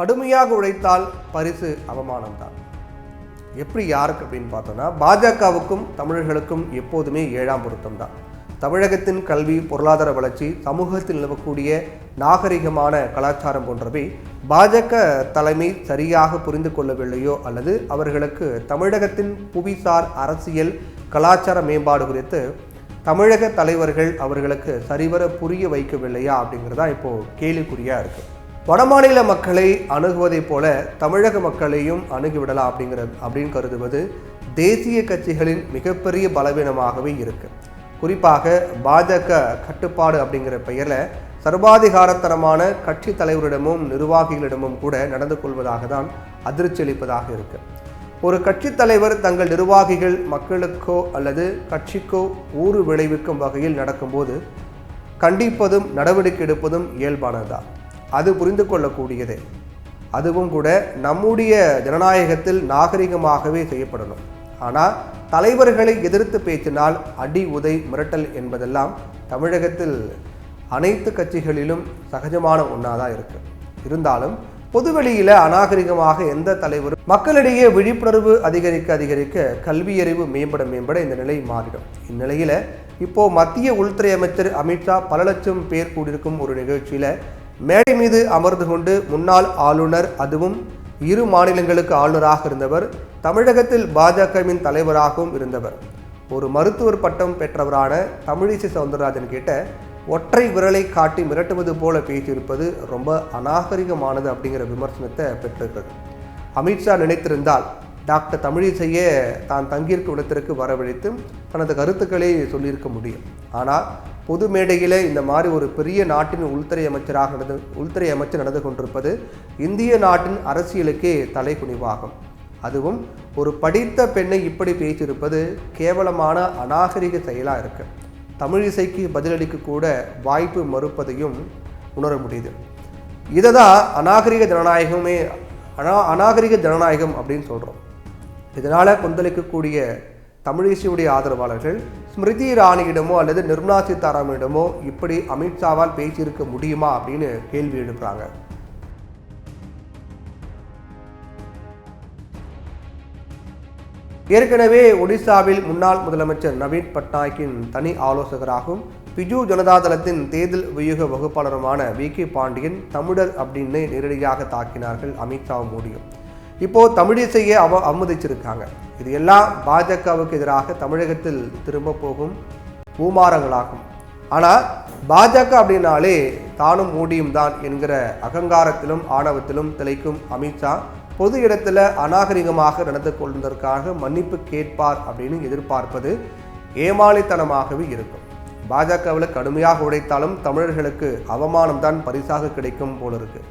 கடுமையாக உழைத்தால் பரிசு அவமானம்தான். எப்படி யாருக்கு அப்படின்னு பார்த்தோன்னா பாஜகவுக்கும் தமிழர்களுக்கும் எப்போதுமே ஏழாம் பொருத்தம் தான் தமிழகத்தின் கல்வி பொருளாதார வளர்ச்சி சமூகத்தில் நிலவக்கூடிய நாகரிகமான கலாச்சாரம் போன்றவை பாஜக தலைமை சரியாக புரிந்து கொள்ளவில்லையோ அல்லது அவர்களுக்கு தமிழகத்தின் புவிசார் அரசியல் கலாச்சார மேம்பாடு குறித்து தமிழக தலைவர்கள் அவர்களுக்கு சரிவர புரிய வைக்கவில்லையா அப்படிங்கிறதா இப்போது கேள்விக்குறியாக இருக்குது வடமாநில மக்களை அணுகுவதைப் போல தமிழக மக்களையும் அணுகிவிடலாம் அப்படிங்கிற அப்படின்னு கருதுவது தேசிய கட்சிகளின் மிகப்பெரிய பலவீனமாகவே இருக்கு. குறிப்பாக பாஜக கட்டுப்பாடு அப்படிங்கிற பெயரில் சர்வாதிகாரத்தனமான கட்சி தலைவரிடமும் நிர்வாகிகளிடமும் கூட நடந்து கொள்வதாக தான் அதிர்ச்சி அளிப்பதாக இருக்கு. ஒரு கட்சித் தலைவர் தங்கள் நிர்வாகிகள் மக்களுக்கோ அல்லது கட்சிக்கோ ஊறு விளைவிக்கும் வகையில் நடக்கும்போது கண்டிப்பதும் நடவடிக்கை எடுப்பதும் இயல்பானதுதான். அது புரிந்து கொள்ளக்கூடியது. அதுவும் கூட நம்முடைய ஜனநாயகத்தில் நாகரிகமாகவே செய்யப்படணும். ஆனால் தலைவர்களை எதிர்த்து பேசினால் அடி உதை மிரட்டல் என்பதெல்லாம் தமிழகத்தில் அனைத்து கட்சிகளிலும் சகஜமான ஒன்றா தான் இருக்கு. இருந்தாலும் பொதுவெளியில அநாகரிகமாக எந்த தலைவரும் மக்களிடையே விழிப்புணர்வு அதிகரிக்க அதிகரிக்க கல்வியறிவு மேம்பட மேம்பட இந்த நிலை மாறிடும். இந்நிலையில இப்போ மத்திய உள்துறை அமைச்சர் அமித்ஷா பல லட்சம் பேர் கூடியிருக்கும் ஒரு நிகழ்ச்சியில மேடை மீது அமர்ந்து கொண்டு முன்னாள் ஆளுநர் அதுவும் இரு மாநிலங்களுக்கு ஆளுநராக இருந்தவர் தமிழகத்தில் பாஜகவின் தலைவராகவும் இருந்தவர். ஒரு மருத்துவர் பட்டம் பெற்றவரான தமிழிசை சவுந்தரராஜன் கிட்ட ஒற்றை விரலை காட்டி மிரட்டுவது போல பேசியிருப்பது ரொம்ப அநாகரிகமானது அப்படிங்கிற விமர்சனத்தை பெற்றிருக்கிறது. அமித்ஷா நினைத்திருந்தால் டாக்டர் தமிழிசையே தான் தங்கியிருக்கும் இடத்திற்கு வரவழைத்து தனது கருத்துக்களை சொல்லியிருக்க முடியும். ஆனால் பொது மேடையில் இந்த மாதிரி ஒரு பெரிய நாட்டின் உள்துறை அமைச்சராக நடந்து உள்துறை அமைச்சர் நடந்து கொண்டிருப்பது இந்திய நாட்டின் அரசியலுக்கே தலை குனிவாகும் அதுவும் ஒரு படித்த பெண்ணை இப்படி பேசியிருப்பது கேவலமான அநாகரிக செயலாக இருக்கு. தமிழிசைக்கு பதிலளிக்க கூட வாய்ப்பு மறுப்பதையும் உணர முடியுது. இதை தான் அநாகரிக ஜனநாயகமே அனா அநாகரிக ஜனநாயகம் அப்படின்னு சொல்கிறோம் இதனால் கொந்தளிக்கக்கூடிய தமிழிசையுடைய ஆதரவாளர்கள் ஸ்மிருதி இராணியிடமோ அல்லது நிர்மலா சீதாராமனிடமோ இப்படி அமித்ஷாவால் பேசியிருக்க முடியுமா அப்படின்னு கேள்வி எழுப்புறாங்க. ஏற்கனவே ஒடிசாவில் முன்னாள் முதலமைச்சர் நவீன் பட்நாயக்கின் தனி ஆலோசகராகவும் பிஜு ஜனதாதளத்தின் தேர்தல் வியூக வகுப்பாளருமான வி கே பாண்டியன் தமிழர் அப்படின்னு நேரடியாக தாக்கினார்கள் அமித்ஷா மோடியும். இப்போது தமிழிசையை அவ அனுமதிச்சிருக்காங்க இது எல்லாம் பாஜகவுக்கு எதிராக தமிழகத்தில் திரும்ப போகும் பூமாரங்களாகும். ஆனால் பாஜக அப்படின்னாலே தானும் மோடியும் தான் என்கிற அகங்காரத்திலும் ஆணவத்திலும் திளைக்கும் அமித்ஷா பொது இடத்துல அநாகரிகமாக நடந்து கொள்வதற்காக மன்னிப்பு கேட்பார் அப்படின்னு எதிர்பார்ப்பது ஏமாளித்தனமாகவே இருக்கும். பாஜகவில் கடுமையாக உழைத்தாலும் தமிழர்களுக்கு அவமானம் தான் பரிசாக கிடைக்கும் போல இருக்குது